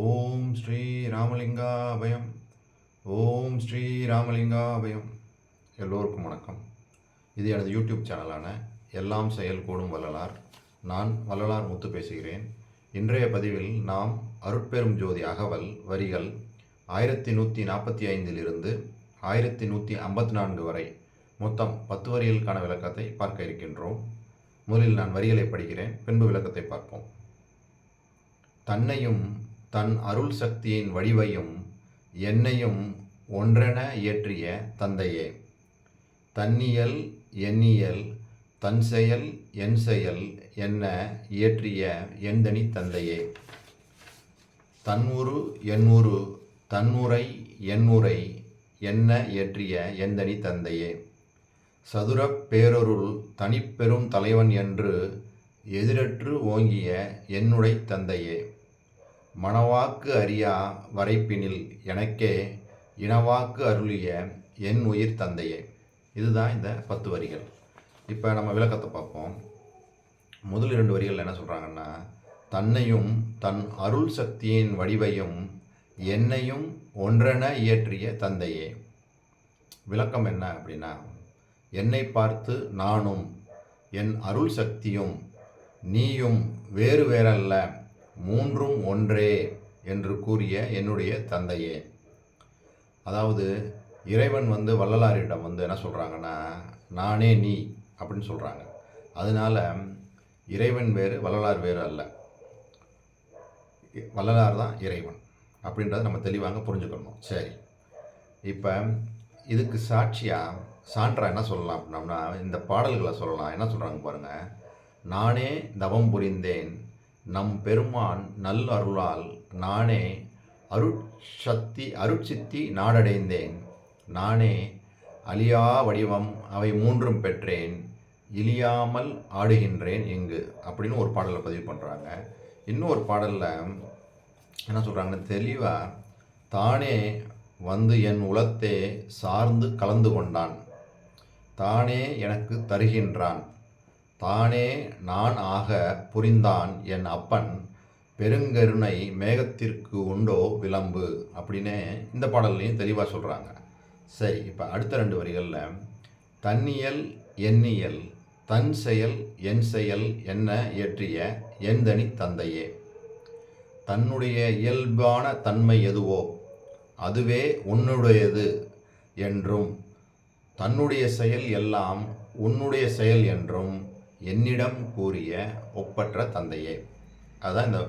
ஓம் ஸ்ரீ ராமலிங்காபயம் ஓம் ஸ்ரீ ராமலிங்காபயம் எல்லோருக்கும் வணக்கம். இது எனது யூடியூப் சேனலான எல்லாம் செயல் கூடும் வள்ளலார். நான் வள்ளலார் முத்து பேசுகிறேன். இன்றைய பதிவில் நாம் அருட்பெரும் ஜோதி அகவல் வரிகள் ஆயிரத்தி நூற்றி நாற்பத்தி ஐந்திலிருந்து ஆயிரத்தி நூற்றி ஐம்பத்தி நான்கு வரை மொத்தம் பத்து வரிகளுக்கான விளக்கத்தை பார்க்க இருக்கின்றோம். முதலில் நான் வரிகளை படிக்கிறேன் பின்பு விளக்கத்தை பார்ப்போம். தன்னையும் தன் அருள் சக்தியின் வடிவையும் என்னையும் ஒன்றென இயற்றிய தந்தையே. தன்னியல் எண்ணியல் தன் செயல் என் செயல் என்ன இயற்றிய எந்தனி தந்தையே. தன்னுரு என்னுரு தன்னுரை என்னுரை என்ன இயற்றிய எந்தனி தந்தையே. சதுரப் பேரொருள் தனிப்பெரும் தலைவன் என்று எதிரற்று ஓங்கிய என்னுடை தந்தையே. மணவாக்கு அறியா வரைப்பினில் எனக்கே இனவாக்கு அருளிய என் உயிர் தந்தையே. இதுதான் இந்த பத்து வரிகள். இப்போ நம்ம விளக்கத்தை பார்ப்போம். முதல் இரண்டு வரிகள் என்ன சொல்கிறாங்கன்னா தன்னையும் தன் அருள் சக்தியின் வடிவையும் என்னையும் ஒன்றென இயற்றிய தந்தையே. விளக்கம் என்ன அப்படின்னா என்னை பார்த்து நானும் என் அருள் சக்தியும் நீயும் வேறு வேறல்ல. மூன்றும் ஒன்றே என்று கூறிய என்னுடைய தந்தையே. அதாவது இறைவன் வந்து வள்ளலாரிடம் வந்து என்ன சொல்கிறாங்கன்னா நானே நீ அப்படின்னு சொல்கிறாங்க அதனால இறைவன் வேறு வள்ளலார் வேறு அல்ல. வள்ளலார் தான் இறைவன் அப்படின்றத நம்ம தெளிவாக புரிஞ்சுக்கணும். சரி. இப்போ இதுக்கு சாட்சியாக சான்றா என்ன சொல்லலாம் அப்படின்னம்னா இந்த பாடல்களை சொல்லலாம். என்ன சொல்கிறாங்க பாருங்கள் நானே தவம் புரிந்தேன் நம் பெருமான் நல் அருளால் நானே அருட்சக்தி அருட்சித்தி நாடடைந்தேன். நானே அழியா வடிவம் அவை மூன்றும் பெற்றேன். இழியாமல் ஆடுகின்றேன் இங்கு அப்படின்னு ஒரு பாடலை பதிவு பண்ணுறாங்க இன்னொரு பாடலில் என்ன சொல்கிறாங்கன்னா தெளிவாக தானே வந்து என் உளத்தே சார்ந்து கலந்து கொண்டான். தானே எனக்கு தருகின்றான். தானே நான் ஆக புரிந்தான் என் அப்பன் பெருங்கருணை மேகத்திற்கு உண்டோ விளம்பு? அப்படின்னு இந்த பாடல்லையும் தெளிவாக சொல்கிறாங்க சரி இப்போ அடுத்த ரெண்டு வரிகளில் தன்னியல் எண்ணியல் தன் செயல் என் செயல் என்ன இயற்றிய எந்தனி தந்தையே? தன்னுடைய இயல்பான தன்மை எதுவோ அதுவே உன்னுடையது என்றும் தன்னுடைய செயல் எல்லாம் உன்னுடைய செயல் என்றும் என்னிடம் கூறிய ஒப்பற்ற தந்தையே. அதுதான் இந்த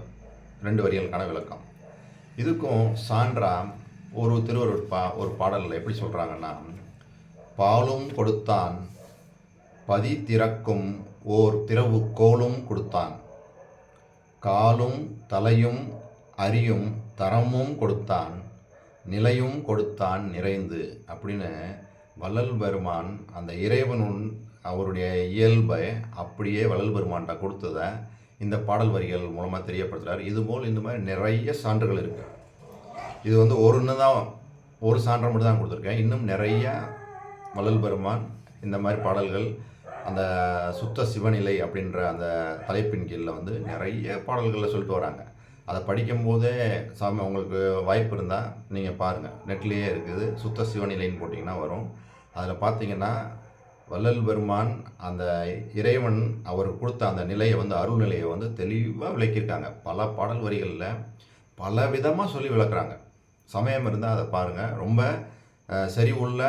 ரெண்டு வரிகளுக்கான விளக்கம். இதுக்கும் சான்றா ஒரு திருவருட்பா ஒரு பாடலில் எப்படி சொல்கிறாங்கன்னா பாலும் கொடுத்தான் பதி திறக்கும் ஓர் திறவு கோலும் கொடுத்தான் காலும் தலையும் அறியும் தரமும் கொடுத்தான் நிலையும் கொடுத்தான் நிறைந்து அப்படின்னு வள்ளல் பெருமான் அந்த இறைவனுன் அவருடைய இயல்பை அப்படியே வள்ளல் பெருமான்கிட்ட கொடுத்ததை இந்த பாடல் வரிகள் மூலமாக தெரியப்படுத்துகிறார் இதுபோல் இந்த மாதிரி நிறைய சான்றுகள் இருக்குது இது வந்து ஒன்று தான் ஒரு சான்றை மட்டும் தான் கொடுத்துருக்கேன். இன்னும் நிறைய வள்ளல் பெருமான் இந்த மாதிரி பாடல்கள் அந்த சுத்த சிவநிலை அப்படின்ற அந்த தலைப்பின் கீழில் வந்து நிறைய பாடல்களில் சொல்லிட்டு வராங்க. அதை படிக்கும்போதே சாமி உங்களுக்கு வாய்ப்பு இருந்தால் நீங்கள் பாருங்கள் நெட்லேயே இருக்குது. சுத்த சிவநிலைன்னு போட்டிங்கன்னா வரும். அதில் பார்த்தீங்கன்னா வள்ளல் பெருமான் அந்த இறைவன் அவர் கொடுத்த அந்த நிலையை வந்து அருள் நிலையை வந்து தெளிவாக விளக்கியிருக்காங்க. பல பாடல் வரிகளில் பல விதமாக சொல்லி விளக்குறாங்க. சமயம் இருந்தால் அதை பாருங்கள் ரொம்ப சரி உள்ள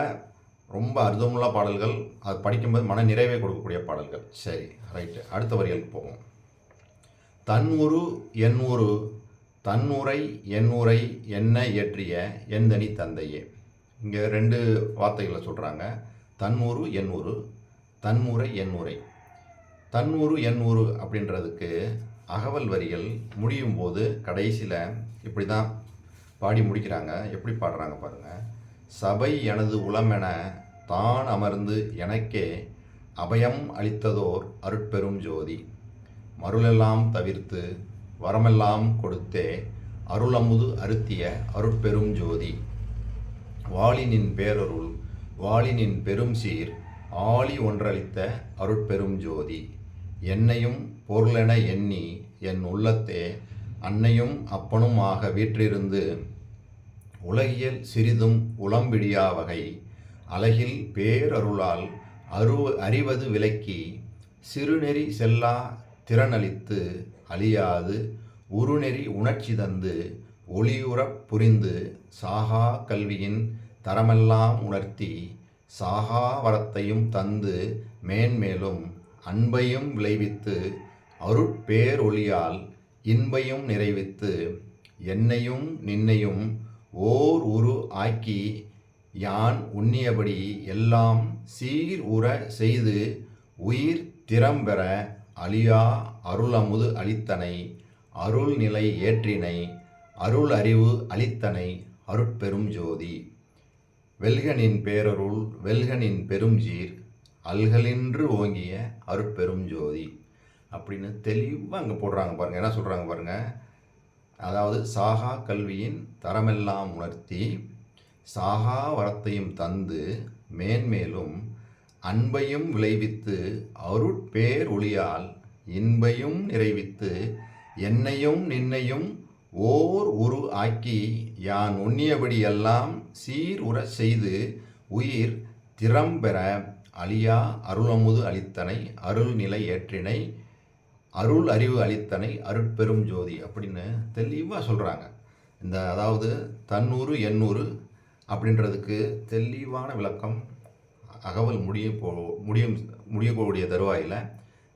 ரொம்ப அர்த்தமுள்ள பாடல்கள். அது படிக்கும்போது மன நிறைவை கொடுக்கக்கூடிய பாடல்கள். சரி ரைட்டு. அடுத்த வரிகளுக்கு போவோம். தன் உரு என் உரு தன்னுரை என் உரை என்ன இயற்றிய எந்தனி தந்தையே. இங்கே ரெண்டு வார்த்தைகளை சொல்கிறாங்க தன்னுரு என் உரு தன்முறை என் உரை. தன்னுரு என் உரு அப்படின்றதுக்கு அகவல் வரிகள் முடியும் போது கடைசியில் இப்படி தான் பாடி முடிக்கிறாங்க. எப்படி பாடுறாங்க பாருங்கள் சபை எனது உளமென தான் அமர்ந்து எனக்கே அபயம் அளித்ததோர் அருட்பெரும் ஜோதி. மருளெல்லாம் தவிர்த்து வரமெல்லாம் கொடுத்தே அருளமுது அருத்திய அருட்பெரும் ஜோதி. வாளினின் பேரருள் வாளினின் பெரும் சீர் ஆளி ஒன்றளித்த அருட்பெரும் ஜோதி. என்னையும் பொருளென எண்ணி என் உள்ளத்தே அன்னையும் அப்பனும் ஆக வீற்றிருந்து உலகியல் சிறிதும் உளம்பிடியா வகை. அழகில் பேரருளால் அரு அறிவது விலக்கி சிறுநெறி செல்லா திறனளித்து அழியாது உருநெறி உணர்ச்சி தந்து ஒளியுறப் புரிந்து சாகா கல்வியின் தரமெல்லாம் உணர்த்தி சாகா வரத்தையும் தந்து மேன்மேலும் அன்பையும் விளைவித்து அருட்பேரொளியால் இன்பையும் நிறைவித்து என்னையும் நின்னையும் ஓர் உரு ஆக்கி யான் உண்ணியபடி எல்லாம் சீர் உற செய்து உயிர் திறம்பெற அழியா அருளமுது அளித்தனை அருள் நிலை ஏற்றினை அருள் அறிவு அளித்தனை அருட்பெரும் ஜோதி. வெல்கனின் பேரருள் வெல்கனின் பெருஞ்சீர் அல்கலின்று ஓங்கிய அருட்பெரும் ஜோதி. அப்படின்னு தெளிவாக அங்கே போடுறாங்க பாருங்கள் என்ன சொல்கிறாங்க பாருங்கள் அதாவது சாகா கல்வியின் தரமெல்லாம் உணர்த்தி சாகா வரத்தையும் தந்து மேன்மேலும் அன்பையும் விளைவித்து அருட்பேர் ஒளியால் இன்பையும் நிறைவித்து என்னையும் நின்னையும் ஓர் உரு ஆக்கி யான் உண்ணியபடியெல்லாம் சீர் உறச் செய்து உயிர் திறம்பெற அழியா அருளமுது அளித்தனை அருள்நிலை ஏற்றினை அருள் அறிவு அளித்தனை அருட்பெரும் ஜோதி அப்படின்னு தெளிவாக சொல்கிறாங்க இந்த அதாவது தன்னூறு எண்ணூறு அப்படின்றதுக்கு தெளிவான விளக்கம் அகவல் முடிய போ முடியும் முடியக்கூடிய தருவாயில்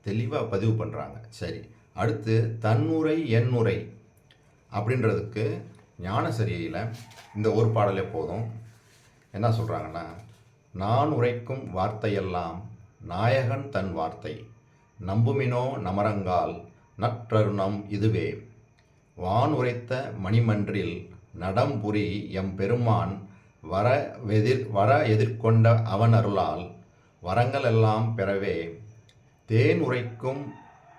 தெளிவாக பதிவு பண்ணுறாங்க சரி. அடுத்து தன்னுரை எண்ணுரை அப்படின்றதுக்கு ஞானசரியில் இந்த ஒரு பாடலே போதும். என்ன சொல்கிறாங்கன்னா நான் உரைக்கும் வார்த்தையெல்லாம் நாயகன் தன் வார்த்தை. நம்புமினோ நமரங்கால் நற்றருணம் இதுவே. வான் உரைத்த மணிமன்றில் நடம்புரி எம் பெருமான் வர வெதிர் வர எதிர்கொண்ட அவன் அருளால் வரங்கள் எல்லாம் பெறவே தேன் உரைக்கும்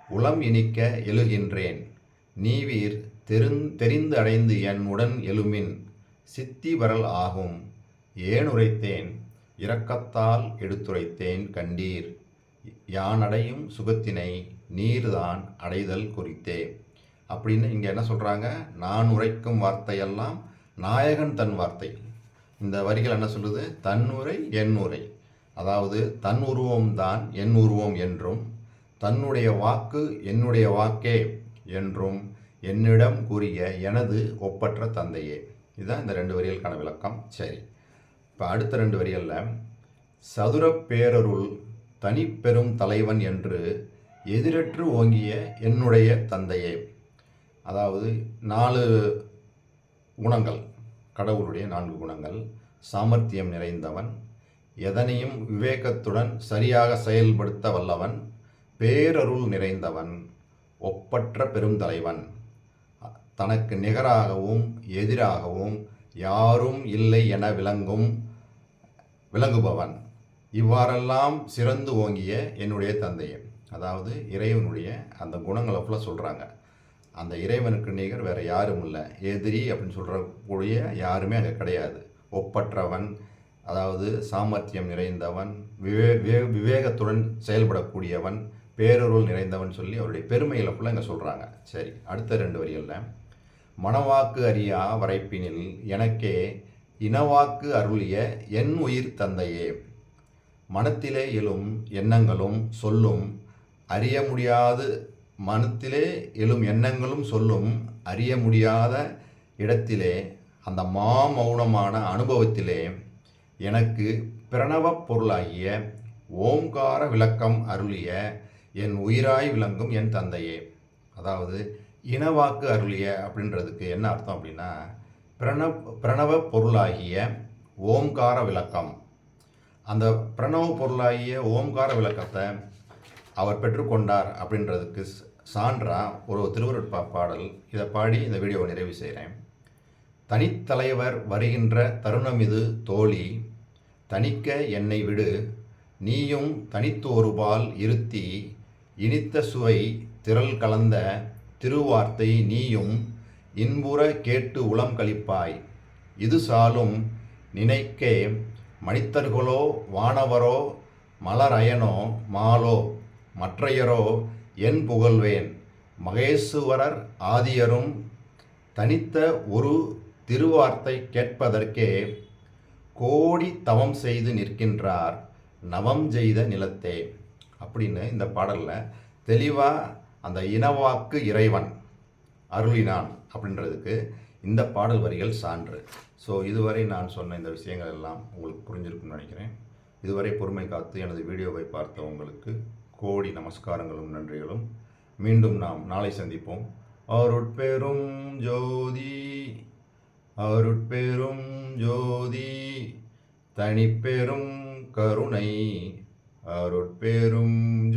உளம் இனிக்க எழுகின்றேன். நீவீர் தெரிந் தெரிந்து அடைந்து என் உடன் எழுமின் சித்தி வரல் ஆகும். ஏன் உரைத்தேன் இரக்கத்தால் எடுத்துரைத்தேன் கண்டீர். யான் அடையும் சுகத்தினை நீர்தான் அடைதல் குறித்தே. அப்படின்னு இங்கே என்ன சொல்கிறாங்க நான் உரைக்கும் வார்த்தையெல்லாம் நாயகன் தன் வார்த்தை. இந்த வரிகள் என்ன சொல்லுது? தன்னுரை என் உரை. அதாவது தன் உருவம் தான் என் உருவம் என்றும் தன்னுடைய வாக்கு என்னுடைய வாக்கே என்றும் என்னிடம் கூறிய எனது ஒப்பற்ற தந்தையே. இதுதான் இந்த ரெண்டு வரிகளுக்கான விளக்கம். சரி. இப்போ அடுத்த ரெண்டு வரிகளில் சதுரப் பேரருள் தனிப்பெரும் தலைவன் என்று எதிரற்று ஓங்கிய என்னுடைய தந்தையே. அதாவது நாலு குணங்கள். கடவுளுடைய நான்கு குணங்கள். சாமர்த்தியம் நிறைந்தவன். எதனையும் விவேகத்துடன் சரியாக செயல்படுத்த வல்லவன். பேரருள் நிறைந்தவன். ஒப்பற்ற பெருந்தலைவன் தனக்கு நிகராகவும் எதிராகவும் யாரும் இல்லை என விளங்கும் விளங்குபவன். இவ்வாறெல்லாம் சிறந்து ஓங்கிய என்னுடைய தந்தையே. அதாவது இறைவனுடைய அந்த குணங்களை ஃபுல்லாக சொல்கிறாங்க அந்த இறைவனுக்கு நிகர் வேறு யாரும் இல்லை. எதிரி அப்படின்னு சொல்கிறக்கூடிய யாருமே அங்கே கிடையாது. ஒப்பற்றவன் அதாவது சாமர்த்தியம் நிறைந்தவன் விவே விவேகத்துடன் செயல்படக்கூடியவன் பேரருள் நிறைந்தவன் சொல்லி அவருடைய பெருமைகளை ஃபுல்லாக இங்கே சொல்கிறாங்க சரி அடுத்த ரெண்டு வரிகளில். மணவாக்கு அறியா வரைப்பினில் எனக்கே இனவாக்கு அருளிய என் உயிர் தந்தையே. மனத்திலே எழும் எண்ணங்களும் சொல்லும் அறிய முடியாது மனத்திலே எழும் எண்ணங்களும் சொல்லும் அறிய முடியாத இடத்திலே அந்த மாமௌனமான அனுபவத்திலே எனக்கு பிரணவப் பொருளாகிய ஓம்கார விளக்கம் அருளிய என் உயிராய் விளங்கும் என் தந்தையே. அதாவது இனவாக்கு அருளிய அப்படின்றதுக்கு என்ன அர்த்தம் அப்படின்னா பிரணவ் பிரணவ பொருளாகிய ஓம்கார விளக்கம். அந்த பிரணவ பொருளாகிய ஓம்கார விளக்கத்தை அவர் பெற்றுக்கொண்டார் அப்படின்றதுக்கு சான்றா ஒரு திருவருட்பா பாடல். இதை பாடி இந்த வீடியோவை நிறைவு செய்கிறேன். தனித்தலைவர் வருகின்ற தருணம் இது தோழி தனிக்க என்னை விடு. நீயும் தனித்தோருபால் இருத்தி இனித்த சுவை திரள் கலந்த திருவார்த்தை நீயும் இன்புற கேட்டு உளம் கழிப்பாய். இது சாலும் நினைக்கே மனிதர்களோ வானவரோ மலரயனோ மாலோ மற்றையரோ என் புகழ்வேன். மகேசுவரர் ஆதியரும் தனித்த ஒரு திருவார்த்தை கேட்பதற்கே கோடி தவம் செய்து நிற்கின்றார். நவம் செய்த நிலத்தே. அப்படின்னு இந்த பாடலில் தெளிவாக அந்த இனவாக்கு இறைவன் அருளினான் அப்படின்றதுக்கு இந்த பாடல் வரிகள் சான்று. ஸோ இதுவரை நான் சொன்ன இந்த விஷயங்கள் எல்லாம் உங்களுக்கு புரிஞ்சிருக்குன்னு நினைக்கிறேன். இதுவரை பொறுமை காத்து எனது வீடியோவை பார்த்த உங்களுக்கு கோடி நமஸ்காரங்களும் நன்றிகளும். மீண்டும் நாம் நாளை சந்திப்போம். அருட்பெரும் ஜோதி அருட்பெரும் ஜோதி தனிப்பெரும் கருணை. அருட்பெரும்